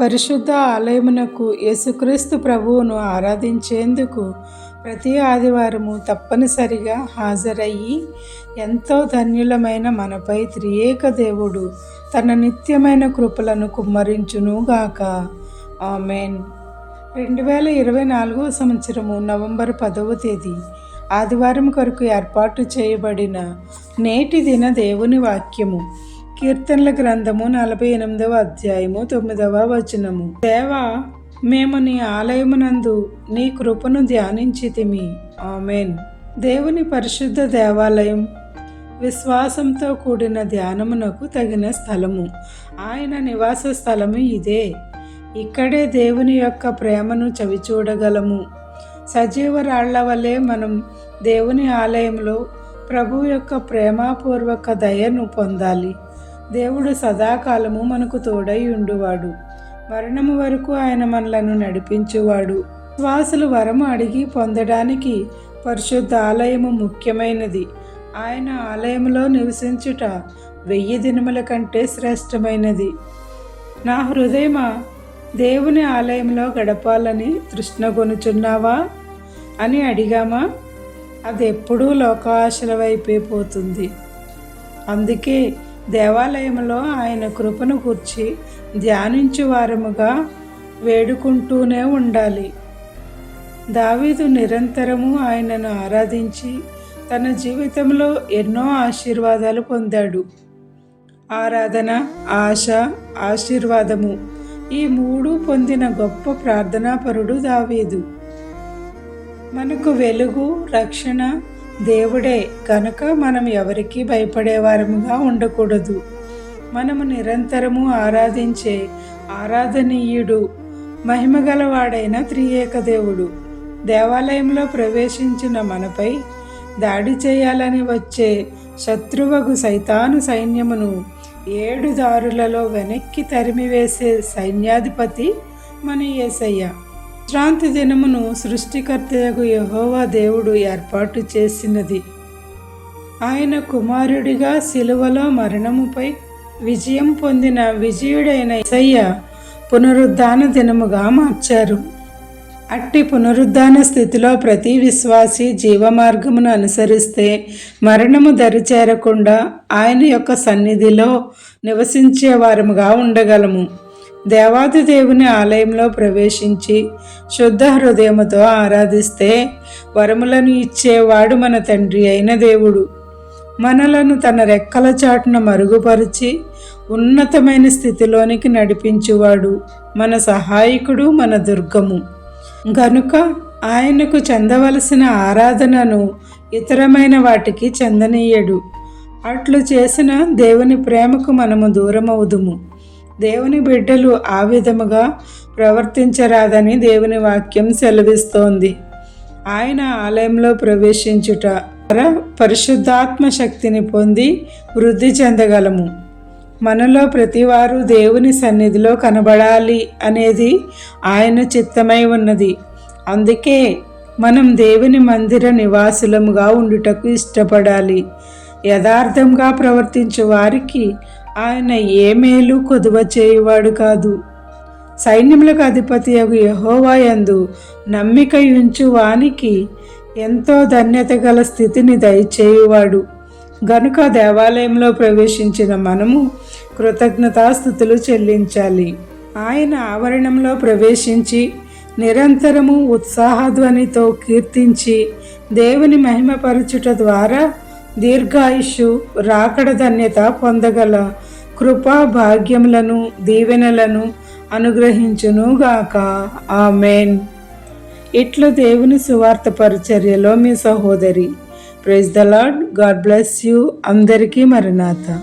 పరిశుద్ధ ఆలయమునకు యేసుక్రీస్తు ప్రభువును ఆరాధించేందుకు ప్రతి ఆదివారము తప్పనిసరిగా హాజరయ్యి ఎంతో ధన్యులమైన మనపై త్రియేక దేవుడు తన నిత్యమైన కృపలను కుమ్మరించునుగాక ఆమెన్. రెండు వేల ఇరవై నాలుగవ సంవత్సరము నవంబర్ పదవ తేదీ ఆదివారం కొరకు ఏర్పాటు చేయబడిన నేటి దిన దేవుని వాక్యము. కీర్తనల గ్రంథము నలభై ఎనిమిదవ అధ్యాయము తొమ్మిదవ వచనము. దేవా మేము నీ ఆలయమునందు నీ కృపను ధ్యానించితిమి. ఆమెన్. దేవుని పరిశుద్ధ దేవాలయం విశ్వాసంతో కూడిన ధ్యానమునకు తగిన స్థలము. ఆయన నివాస స్థలము ఇదే. ఇక్కడే దేవుని యొక్క ప్రేమను చవిచూడగలము. సజీవ రాళ్ళ వలె మనం దేవుని ఆలయంలో ప్రభు యొక్క ప్రేమపూర్వక దయను పొందాలి. దేవుడు సదాకాలము మనకు తోడై ఉండువాడు. మరణము వరకు ఆయన మనలను నడిపించువాడు. శ్వాసలు వరము అడిగి పొందడానికి పరిశుద్ధ ఆలయము ముఖ్యమైనది. ఆయన ఆలయంలో నివసించుట వెయ్యి దినముల కంటే శ్రేష్టమైనది. నా హృదయమా దేవుని ఆలయంలో గడపాలని తృష్ణగొనుచున్నావా అని అడిగామా? అది ఎప్పుడూ లోకాశల వైపే పోతుంది. అందుకే దేవాలయంలో ఆయన కృపను కూర్చి ధ్యానించువారముగా వేడుకుంటూనే ఉండాలి. దావీదు నిరంతరము ఆయనను ఆరాధించి తన జీవితంలో ఎన్నో ఆశీర్వాదాలు పొందాడు. ఆరాధన ఆశ ఆశీర్వాదము ఈ మూడు పొందిన గొప్ప ప్రార్థనాపరుడు దావీదు. మనకు వెలుగు రక్షణ దేవుడే కనుక మనం ఎవరికీ భయపడేవారముగా ఉండకూడదు. మనము నిరంతరము ఆరాధించే ఆరాధనీయుడు మహిమగలవాడైన త్రియేక దేవుడు. దేవాలయంలో ప్రవేశించిన మనపై దాడి చేయాలని వచ్చే శత్రువగు సైతాను సైన్యమును ఏడు దారులలో వెనక్కి తరిమివేసే సైన్యాధిపతి మన యేసయ్య విశ్రాంతి దినమును సృష్టికర్తయగు యహోవా దేవుడు ఏర్పాటు చేసినది. ఆయన కుమారుడిగా శిలువలో మరణముపై విజయం పొందిన విజయుడైన ఇసయ్య పునరుద్ధాన దినముగా మార్చారు. అట్టి పునరుద్ధాన స్థితిలో ప్రతి విశ్వాసి జీవమార్గమును అనుసరిస్తే మరణము దరిచేరకుండా ఆయన యొక్క సన్నిధిలో నివసించే వారముగా ఉండగలము. దేవాది దేవుని ఆలయంలో ప్రవేశించి శుద్ధ హృదయముతో ఆరాధిస్తే వరములను ఇచ్చేవాడు మన తండ్రి అయిన దేవుడు. మనలను తన రెక్కల చాటున మరుగుపరిచి ఉన్నతమైన స్థితిలోనికి నడిపించువాడు మన సహాయకుడు మన దుర్గము. గనుక ఆయనకు చెందవలసిన ఆరాధనను ఇతరమైన వాటికి చెందనీయడు. అట్లు చేసిన దేవుని ప్రేమకు మనము దూరమవుదుము. దేవుని బిడ్డలు ఆ విధముగా ప్రవర్తించరాదని దేవుని వాక్యం సెలవిస్తోంది. ఆయన ఆలయంలో ప్రవేశించుట పరిశుద్ధాత్మ శక్తిని పొంది వృద్ధి చెందగలము. మనలో ప్రతివారు దేవుని సన్నిధిలో కనబడాలి అనేది ఆయన చిత్తమై ఉన్నది. అందుకే మనం దేవుని మందిర నివాసులముగా ఉండుటకు ఇష్టపడాలి. యథార్థంగా ప్రవర్తించే వారికి ఆయన ఏ మేలు కొదువ చేయువాడు కాదు. సైన్యములకు అధిపతి అగు యహోవాయందు నమ్మిక ఉంచు వానికి ఎంతో ధన్యత గల స్థితిని దయచేయువాడు. గనుక దేవాలయంలో ప్రవేశించిన మనము కృతజ్ఞతాస్థుతులు చెల్లించాలి. ఆయన ఆవరణంలో ప్రవేశించి నిరంతరము ఉత్సాహధ్వనితో కీర్తించి దేవుని మహిమపరచుట ద్వారా దీర్ఘాయుషు రాకడ ధన్యత పొందగల కృపా భాగ్యములను దీవెనలను అనుగ్రహించునుగాక. ఆమెన్. ఇట్లు దేవుని సువార్త పరిచర్యలో మీ సహోదరి. Praise the lord God bless you అందరికీ మరణాత.